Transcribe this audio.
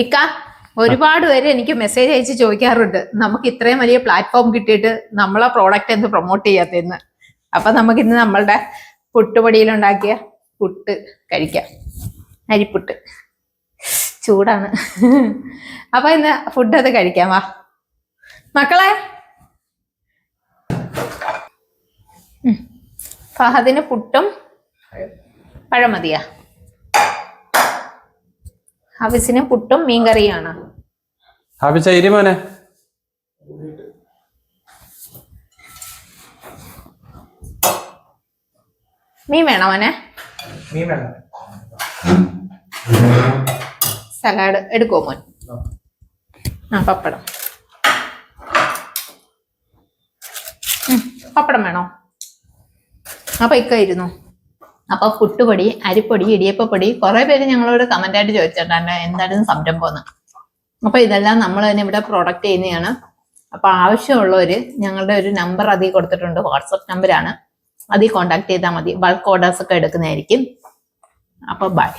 ഇക്ക ഒരുപാട് പേര് എനിക്ക് മെസ്സേജ് അയച്ച് ചോദിക്കാറുണ്ട്. നമുക്ക് ഇത്രയും വലിയ പ്ലാറ്റ്ഫോം കിട്ടിയിട്ട് നമ്മളെ പ്രോഡക്റ്റ് എന്ത് പ്രൊമോട്ട് ചെയ്യാത്തെന്ന് അപ്പൊ നമുക്ക് ഇന്ന് നമ്മളുടെ പുട്ടുപൊടിയിലുണ്ടാക്കിയ പുട്ട് കഴിക്കാം. അരിപ്പുട്ട്. ചൂടാണ്. അപ്പൊ ഇന്ന് ഫുഡ് അത് കഴിക്കാം വാ. മക്കളെ. ഫഹദിന് പുട്ടും പഴം മതിയാ പുട്ടും മീൻകറിയാണ് ഹബിച്ച ഇരുമോനെ മീൻ വേണോ മോനെ? സലാഡ് എടുക്കോ മോൻ? ആ. പപ്പടം. പപ്പടം വേണോ? ആ പൈക്കായിരുന്നു. ഇരുന്നു അപ്പൊ പുട്ടുപൊടി അരിപ്പൊടി ഇടിയപ്പപ്പൊടി കുറെ പേര് ഞങ്ങളോട് കമന്റ് ആയിട്ട് ചോദിച്ചിട്ടുണ്ട്. എന്തായിരുന്നു സംരംഭം എന്ന് അപ്പൊ ഇതെല്ലാം നമ്മൾ തന്നെ ഇവിടെ പ്രൊഡക്റ്റ് ചെയ്യുന്നതാണ് അപ്പൊ ആവശ്യമുള്ളവര് ഞങ്ങളുടെ ഒരു നമ്പർ അതിൽ കൊടുത്തിട്ടുണ്ട്. വാട്സപ്പ് നമ്പറാണ് അതിൽ കോണ്ടാക്ട് ചെയ്താൽ മതി. ബൾക്ക് ഓർഡേഴ്സ് ഒക്കെ എടുക്കുന്നതായിരിക്കും. അപ്പൊ ബൈ